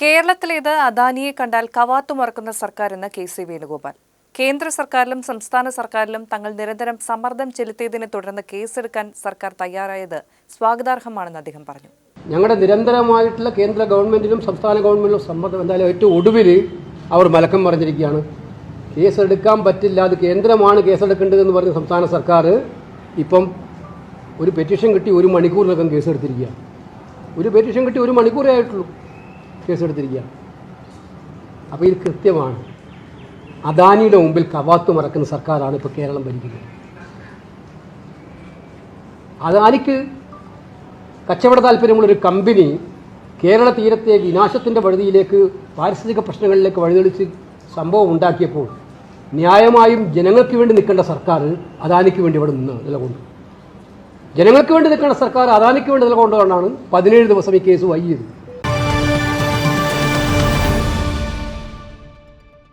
കേരളത്തിലേത് അദാനിയെ കണ്ടാൽ കവാത്തുമറക്കുന്ന സർക്കാരെന്ന് കെ സി വേണുഗോപാൽ. കേന്ദ്ര സർക്കാരിലും സംസ്ഥാന സർക്കാരിലും തങ്ങൾ നിരന്തരം സമ്മർദ്ദം ചെലുത്തിയതിനെ തുടർന്ന് കേസെടുക്കാൻ സർക്കാർ തയ്യാറായത് സ്വാഗതാർഹമാണെന്ന് അദ്ദേഹം പറഞ്ഞു. ഞങ്ങളുടെ നിരന്തരമായിട്ടുള്ള കേന്ദ്ര ഗവൺമെന്റിലും സംസ്ഥാന ഗവൺമെന്റിലും സമ്മർദ്ദം എന്തായാലും ഏറ്റവും ഒടുവിൽ അവർ മലക്കം പറഞ്ഞിരിക്കുകയാണ് കേസെടുക്കാൻ പറ്റില്ല അത് കേന്ദ്രമാണ് കേസെടുക്കേണ്ടതെന്ന് പറഞ്ഞ സംസ്ഥാന സർക്കാർ ഇപ്പം ഒരു പെറ്റീഷൻ കിട്ടി ഒരു മണിക്കൂറിനകം കേസെടുത്തിരിക്കുകയാണ്. ഒരു പെറ്റീഷൻ കിട്ടി ഒരു മണിക്കൂറേ ആയിട്ടുള്ളൂ. കേസെടുത്തിരിക്കുകയാണ്. അപ്പോൾ ഇത് കൃത്യമാണ്. അദാനിയുടെ മുമ്പിൽ കവാത്ത് മറക്കുന്ന സർക്കാരാണ് ഇപ്പോൾ കേരളം ഭരിക്കുന്നത്. അദാനിക്ക് കച്ചവട താല്പര്യമുള്ളൊരു കമ്പനി കേരള തീരത്തെ വിനാശത്തിന്റെ വഴുതിയിലേക്ക് പാരിസ്ഥിതിക പ്രശ്നങ്ങളിലേക്ക് വഴിതെളിച്ച് സംഭവം ഉണ്ടാക്കിയപ്പോൾ ന്യായമായും ജനങ്ങൾക്ക് വേണ്ടി നിൽക്കേണ്ട സർക്കാർ അദാനിക്ക് വേണ്ടി ഇവിടെ നിന്ന് നിലകൊണ്ടു. ജനങ്ങൾക്ക് വേണ്ടി നിൽക്കേണ്ട സർക്കാർ അദാനിക്ക് വേണ്ടി നിലകൊണ്ടുകൊണ്ടാണ് പതിനേഴ് ദിവസം ഈ കേസ് വൈകിയത്.